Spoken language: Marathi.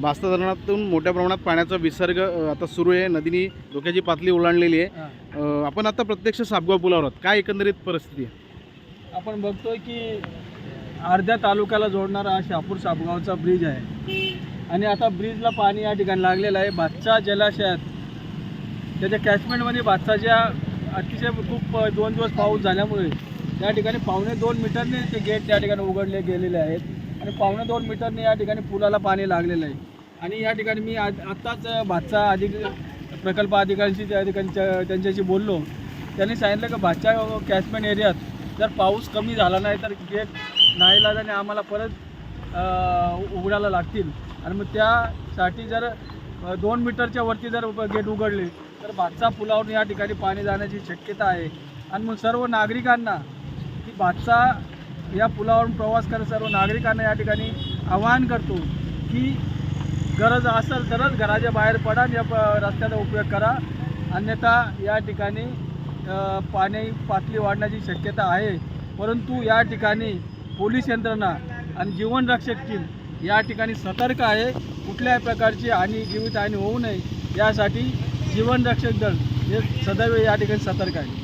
बास्ता धरणातून मोठ्या प्रमाणात पाण्याचा विसर्ग आता सुरू आहे. नदीनी धोक्याची पातळी ओलांडलेली आहे. आपण आता प्रत्यक्ष सापगाव पुलावर आहोत. काय एकंदरीत परिस्थिती आहे? आपण बघतोय की अर्ध्या तालुक्याला जोडणारा हा शापूर सापगावचा ब्रिज आहे. आणि आता ब्रिजला पाणी या ठिकाणी लागलेलं आहे. भातचा जलाशयात त्याच्या कॅचमेंटमध्ये भातसाच्या अतिशय खूप दोन दिवस पाऊस झाल्यामुळे या ठिकाणी पावणे दोन मीटरने ते गेट त्या ठिकाणी उघडले गेलेले आहेत. आणि पावणे दोन मीटरने या ठिकाणी पुलाला पाणी लागलेलं आहे. आणि या ठिकाणी मी आज आत्ताच भातचा अधिक प्रकल्प अधिकाऱ्यांशी त्या ठिकाणी त्यांच्याशी बोललो. त्यांनी सांगितलं की भातच्या कॅचमेंट एरियात जर पाऊस कमी झाला नाही तर गेट नाईलाजाने आम्हाला परत उघडायला लागतील. आणि मग त्यासाठी जर दोन मीटरच्या वरती जर गेट उघडले तर भातसा पुलावरून या ठिकाणी पाणी जाण्याची शक्यता आहे. आणि मग सर्व नागरिकांना की भातसा या पुलावरून प्रवास करत सर्व नागरिकांना या ठिकाणी आवाहन करतो की गरज असेल तरच घराच्या बाहेर पडा या प- रस्त्याचा उपयोग करा. अन्यथा या ठिकाणी पाणी पातळी वाढण्याची शक्यता आहे. परंतु या ठिकाणी पोलीस यंत्रणा आणि जीवनरक्षक टीम या ठिकाणी सतर्क आहे. कुठल्याही प्रकारची हानी जीवितहानी होऊ नये. यासाठी जीवनरक्षक दल हे सदैव या ठिकाणी सतर्क आहे.